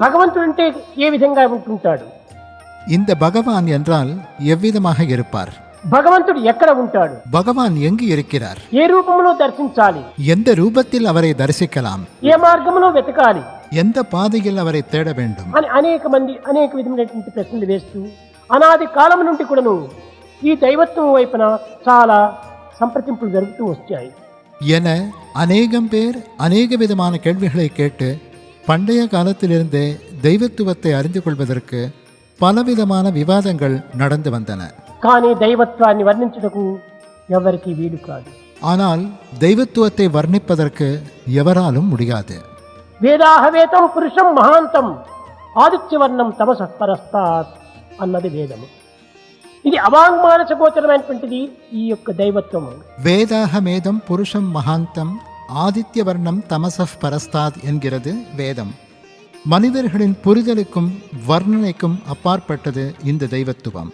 భగవంతుడు అంటే ఏ విధంగా ఉంటుంటాడు இந்த பகவான் என்றால் எவ்விதமாக இருப்பார் భగవంతుడు ఎక్కడ ఉంటాడు பகவான் எங்கு இருக்கிறார் ఏ రూపంలో దర్శించాలి எந்த ரூபத்தில் அவரை தரிசிக்கலாம் ఏ మార్గంలో వెతకాలి எந்த பாதையில் அவரை தேட வேண்டும் అని అనేక మంది అనేక విధమైనటువంటి ప్రశ్నలు వేస్తూ అనాది కాలం నుండి కూడాను ఈ దైవత్వం వైపున చాలా సంప్రదింపులు జరుగుతూ వచ్చాయి என அநேகம் பேர் அநேக விதமான கேள்விகளை கேட்டு பண்டைய காலத்திலிருந்தே தெய்வத்துவத்தை அறிந்து கொள்வதற்கு பலவிதமான விவாதங்கள் நடந்து வந்தன కానీ దైవత్వాన్ని వర్ణించుటకు ఎవరికి వీలు కాదు ஆனால் தெய்வத்துவத்தை வர்ணிப்பதற்கு எவராலும் முடியாது వేదాహవేతం పురుషం మహాంతం ఆదిత్యవర్ణం తమస పరస్తాత్ అన్నది వేదము ఇది అవాంగ్మానస గోచరమైనటువంటిది ఈ యొక్క దైవత్వము வேதாகமேதம் புருஷம் மகாந்தம் ஆதித்ய வர்ணம் தமசஃப் பரஸ்தாத் என்கிறது வேதம். மனிதர்களின் புரிதலுக்கும் வர்ணனைக்கும் அப்பாற்பட்டது இந்த தெய்வத்துவம்.